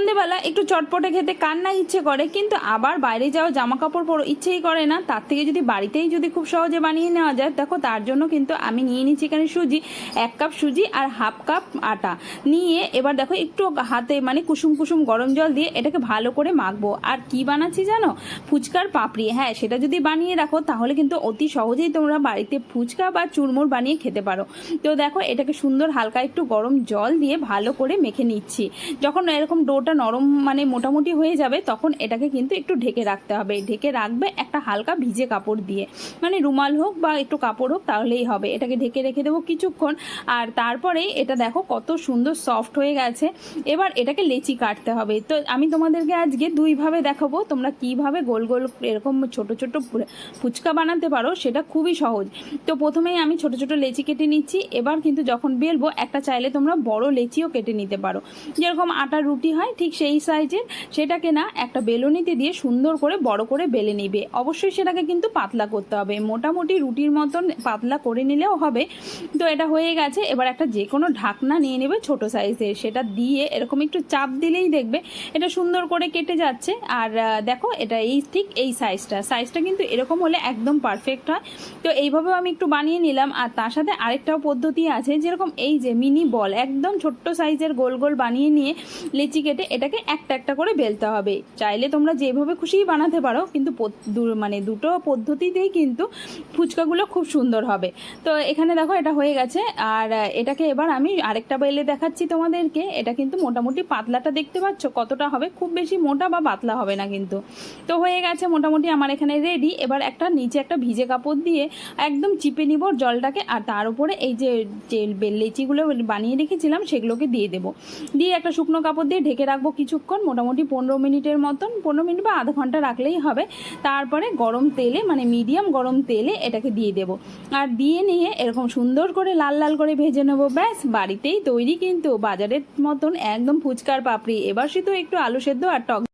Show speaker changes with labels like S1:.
S1: সন্ধেবেলা একটু চটপটে খেতে কার না ইচ্ছে করে, কিন্তু আবার বাইরে যাওয়া জামা কাপড় পরো ইচ্ছেই করে না। তার থেকে যদি বাড়িতেই যদি খুব সহজে বানিয়ে নেওয়া যায়, দেখো তার জন্য কিন্তু আমি নিয়ে নিচ্ছি এখানে সুজি, এক কাপ সুজি আর হাফ কাপ আটা। নিয়ে এবার দেখো একটু হাতে মানে কুসুম কুসুম গরম জল দিয়ে এটাকে ভালো করে মাখবো। আর কি বানাচ্ছি জানো? ফুচকার পাপড়ি। হ্যাঁ সেটা যদি বানিয়ে রাখো, তাহলে কিন্তু অতি সহজেই তোমরা বাড়িতে ফুচকা বা চুরমুর বানিয়ে খেতে পারো। তো দেখো এটাকে সুন্দর হালকা একটু গরম জল দিয়ে ভালো করে মেখে নিচ্ছি। যখন এরকম ডোটা নরম মানে মোটামুটি হয়ে যাবে, তখন এটাকে কিন্তু একটু ঢেকে রাখতে হবে। ঢেকে রাখবে একটা হালকা ভিজে কাপড় দিয়ে। মানে রুমাল হোক বা একটু কাপড় হোক, তাহলেই হবে। এটাকে ঢেকে রেখে দেবো কিছুক্ষণ। আর তারপরেই এটা দেখো কত সুন্দর সফট হয়ে গেছে। এবার এটাকে লেচি কাটতে হবে। তো আমি তোমাদেরকে আজকে দুইভাবে দেখাবো, তোমরা কীভাবে গোল গোল এরকম ছোট ছোট ফুচকা বানাতে পারো, সেটা খুবই সহজ। তো প্রথমেই আমি ছোট ছোট লেচি কেটে নিচ্ছি। এবার কিন্তু যখন বেলবো, একটা চাইলে তোমরা বড় লেচিও কেটে নিতে পারো। যেরকম আটার রুটি হয় ঠিক সেই সাইজের, সেটাকে না একটা বেলুনিতে দিয়ে সুন্দর করে বড় করে বেলে নিবে। অবশ্যই সেটাকে কিন্তু পাতলা করতে হবে। মোটামুটি রুটির মতন পাতলা করে নিলেও হবে। তো এটা হয়ে গেছে। এবার একটা যে কোনো ঢাকনা নিয়ে নেবে ছোট সাইজের সেটা দিয়ে এরকম একটু চাপ দিলেই দেখবে এটা সুন্দর করে কেটে যাচ্ছে। আর দেখো এটা এই ঠিক এই সাইজটা। সাইজটা কিন্তু এরকম হলে একদম পারফেক্ট হয়। তো এইভাবেও আমি একটু বানিয়ে নিলাম। আর তার সাথে আরেকটাও পদ্ধতি আছে। যেরকম এই যে মিনি বল, একদম ছোট্ট সাইজের গোল গোল বানিয়ে নিয়ে লেচি কেটে এটাকে একটা একটা করে বেলতে হবে। চাইলে তোমরা যেভাবে খুশিই বানাতে পারো, কিন্তু মানে দুটো পদ্ধতিতেই কিন্তু ফুচকাগুলো খুব সুন্দর হবে। তো এখানে দেখো এটা হয়ে গেছে, আর এটাকে এবার আমি আরেকটা বেলে দেখাচ্ছি তোমাদেরকে। এটা কিন্তু মোটামুটি পাতলাটা দেখতে পাচ্ছ, কতটা হবে? খুব বেশি মোটা বা পাতলা হবে না কিন্তু। তো হয়ে গেছে মোটামুটি আমার এখানে রেডি এবার একটা নিচে একটা ভিজে কাপড় দিয়ে একদম চিপে নিব জলটাকে, আর তার উপরে এই যে যে লেচিগুলো বানিয়ে রেখেছিলাম, সেগুলোকে দিয়ে দেবো। দিয়ে একটা শুকনো কাপড় দিয়ে ঢেকে রাখব কিছুক্ষণ, মোটামুটি পনেরো মিনিটের মতন, পনেরো মিনিট বা আধ ঘণ্টা রাখলেই হবে। তারপরে গরম তেলে মানে মিডিয়াম গরম তেলে এটাকে দিয়ে দেব। আর দিয়ে নিয়ে এরকম সুন্দর করে লাল লাল করে ভেজে নেব, ব্যাস। বাড়িতেই তৈরি কিন্তু বাজারের মতন একদম ফুচকার পাপড়ি। এবার শুধু একটু আলু সেদ্ধ আর টক